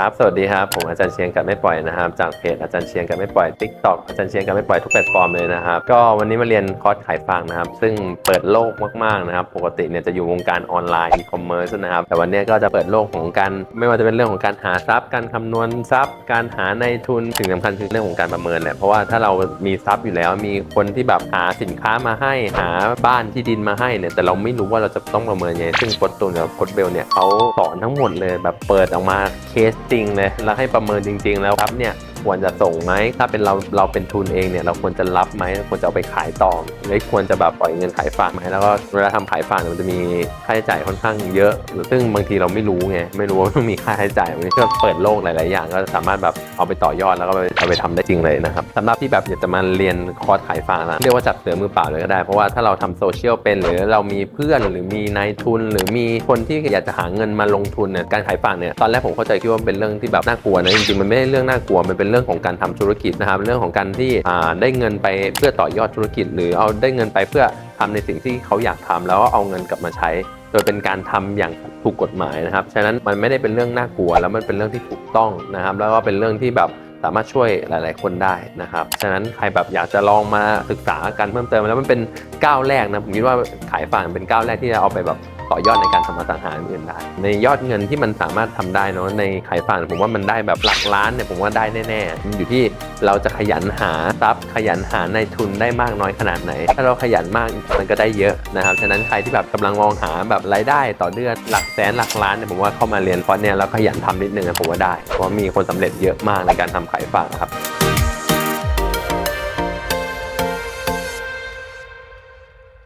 ครับ สวัสดีครับ ผมอาจารย์เชียงกับไม่ปล่อยนะครับ จากเพจอาจารย์เชียงกับไม่ปล่อย TikTok อาจารย์เชียงกับไม่ปล่อยทุกแพลตฟอร์มเลยนะครับ ก็วันนี้มาเรียนคอร์สขายฝากนะครับ ซึ่งเปิดโลกมากๆนะครับ ปกติเนี่ยจะอยู่วงการออนไลน์อีคอมเมิร์ซนะครับ แต่วันนี้ก็จะเปิดโลกของการ ไม่ว่าจะเป็นเรื่องของการหาทรัพย์ การคำนวณทรัพย์ การหาในทุน สิ่งสำคัญคือเรื่องของการประเมินแหละ เพราะว่าถ้าเรามีทรัพย์อยู่แล้ว มีคนที่แบบหาสินค้ามาให้ หาบ้านที่ดินมาให้เนี่ย แต่เราไม่รู้ว่าเราจะต้องประเมินยังไงซึ่งโค้ดตูนกับโคดเบลเนี่ยเขาสอนทั้งหมดเลยแบบเปิดออกมาเคส ริงเลย แล้วให้ประเมินจริง ๆ แล้วครับเนี่ย ควรจะส่งไหมถ้าเป็นเราเราเป็นทุนเองเนี่ยเราควรจะรับไหมควรจะเอาไปขายต่อหรือควรจะแบบปล่อยเงินขายฝากไหมแล้วก็เวลาทำขายฝากมันจะมีค่าใช้จ่ายค่อนข้างเยอะ ซึ่งบางทีเราไม่รู้ไงไม่รู้ว่ามันมีค่าใช้จ่ายมันก็เปิดโลกหลาย ๆ อย่าง ก็สามารถแบบเอาไปต่อยอดแล้วก็เอาไปทำได้จริงเลยนะครับสำหรับที่แบบอยากจะมาเรียนคอร์สขายฝากนะเรียกว่าจับเสือมือเปล่าเลยก็ได้เพราะว่าถ้าเราทำโซเชียลเป็นหรือเรามีเพื่อนหรือมีนายทุน หรือมีคนที่อยากจะหาเงินมาลงทุนเนี่ยการขายฝากเนี่ยตอนแรกผมเข้าใจคิดว่าเป็นเรื่องที่แบบน่ากลัวนะจริงๆมันไม่ได้เรื่องน่ากลัวมันเป็นรื่องของการทำธุรกิจนะครับเรื่องของการที่ได้เงินไปเพื่อต่อยอดธุรกิจ หรือเอาได้เงินไปเพื่อทำในสิ่งที่เขาอยากทำแล้วก็เอาเงินกลับมาใช้ โดยเป็นการทำอย่างถูกกฎหมายนะครับฉะนั้นมันไม่ได้เป็นเรื่องน่ากลัว แล้วมันเป็นเรื่องที่ถูกต้องนะครับ แล้วก็เป็นเรื่องที่แบบสามารถช่วยหลาย ๆ คนได้นะครับ ฉะนั้นใครแบบอยากจะลองมาศึกษากันเพิ่มเติมแล้วมันเป็นก้าวแรกนะผมคิดว่าขายฝากเป็นก้าวแรกที่จะเอาไปแบบ ต่อยอดในการทำอสังหาอื่นได้ ในยอดเงินที่มันสามารถทำได้เนอะในขายฝากผมว่ามันได้แบบหลักล้านเนี่ยผมว่าได้แน่ๆมันอยู่ที่เราจะขยันหาทรัพย์ขยันหาในทุนได้มากน้อยขนาดไหน ถ้าเราขยันมากมันก็ได้เยอะนะครับฉะนั้นใครที่แบบกำลังมองหาแบบรายได้ต่อเดือนหลักแสนหลักล้านเนี่ยผมว่าเข้ามาเรียนคอร์สเนี่ยแล้วขยันทำนิดนึงนะผมว่าได้เพราะมีคนสำเร็จเยอะมากในการทำขายฝากครับ